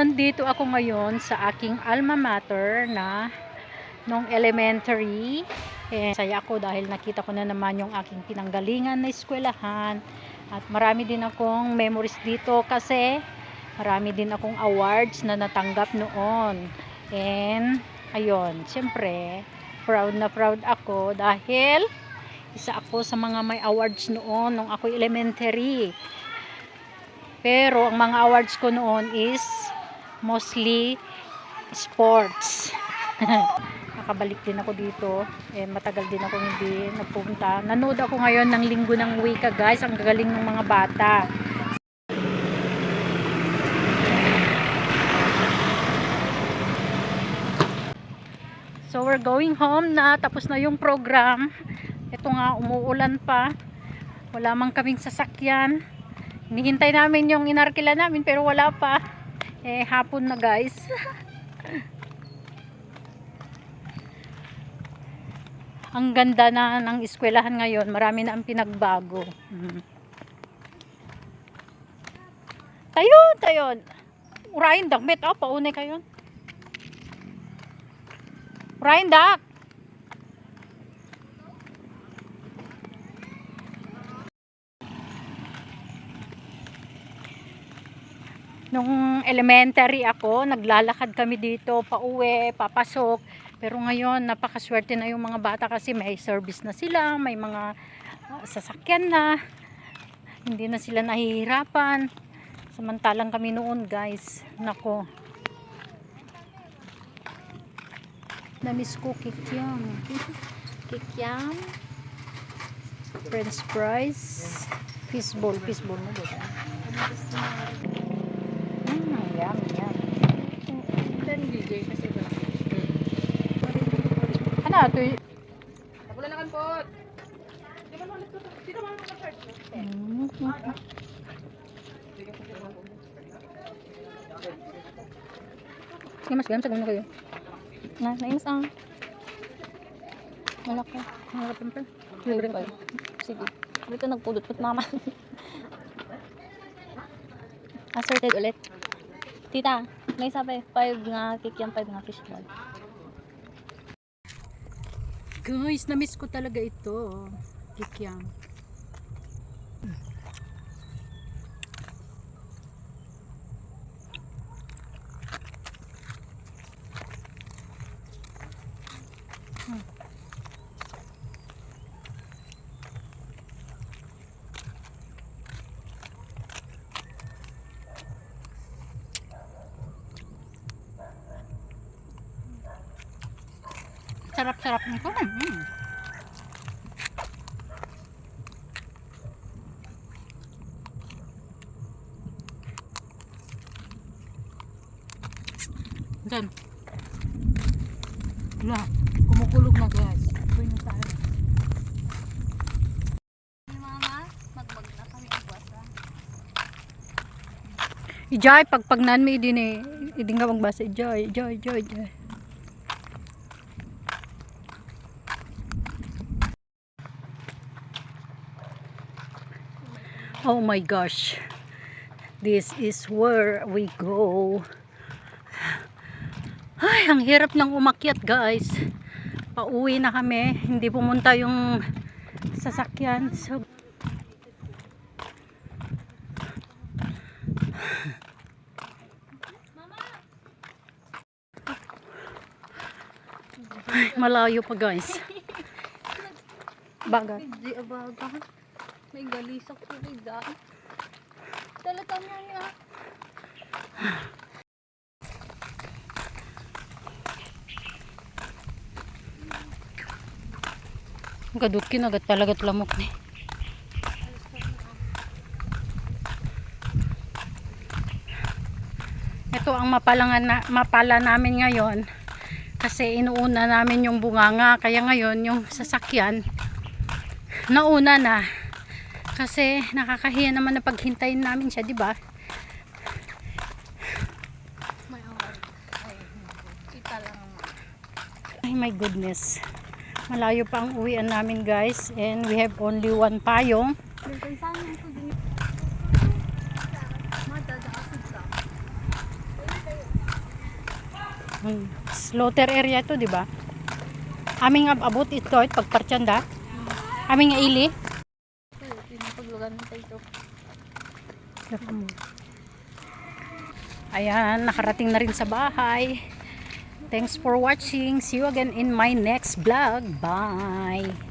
nandito ako ngayon sa aking alma mater na nung elementary. Eh, saya ako dahil nakita ko na naman yung aking pinanggalingan na eskwelahan. At marami din akong memories dito kasi marami din akong awards na natanggap noon. And ayun, syempre proud na proud ako dahil isa ako sa mga may awards noon nung ako elementary. Pero ang mga awards ko noon is mostly sports. Nakabalik din ako dito. Eh, matagal din ako hindi nagpunta. Nanood ako ngayon ng linggo ng wika guys. Ang gagaling ng mga bata. We're going home na. Tapos na yung program. Ito nga, umuulan pa. Wala man kaming sasakyan. Hinihintay namin yung inarkila namin pero wala pa. Eh, hapon na guys. ang ganda na ng eskwelahan ngayon. Marami na ang pinagbago. Hmm. Tayon, tayon. Urahin dakbet. Oh, paunay kayo. Urahin dak. Nung elementary ako, naglalakad kami dito, pauwi, papasok. Pero ngayon, napakaswerte na yung mga bata kasi may service na sila, may mga ah, sasakyan na. Hindi na sila nahihirapan. Samantalang kami noon, guys. Nako. Namiss ko kikyam. Kikyam. French fries. Fishball. Fishball mo ba? Mm, yum, yum. Dan DJ kasi ba? Ano, ito y- Wala na kan po. Di ba naman ito? Di naman naman part. Mm, Sige, mas ganun. Sagun na kayo. Na, naimas ang. Wala ko. Wala ko pa. Libre ko. Sige. Dito nagpulot pot mama. Assorted ulit. Tita, may sabi, 5 nga kikiam, 5 nga fishball. Guys, na-miss ko talaga ito. Kikyam. Sarap-sarap nito. Mm. Diyan. Wala. Kumukulog na guys. Uy na tayo. Ijay, pagpagnan mo idin eh. Idin nga magbasa. Ijay, ijay, ijay, ijay. Oh my gosh. This is where we go. Ay, ang hirap ng umakyat guys. Pauwi na kami. Hindi pumunta yung sasakyan. So, Ay, malayo pa guys. Bagat. May galisak ko rin dahil. Talaga niya niya. Gadot kinagat talaga lamok ni. Ito ang mapalangan na, mapala namin ngayon kasi inuuna namin yung bunganga kaya ngayon yung sasakyan nauna na kasi nakakahiya naman na paghintayin namin siya, di ba? Ay, my goodness. Malayo pa ang uwian namin guys and we have only one payong. Slaughter area to, di ba? Aming ab abot ito, it pagpartyanda. Aming ili. Pinapaglugan tayo ito. Ayan, nakarating na rin sa bahay. Thanks for watching. See you again in my next vlog. Bye!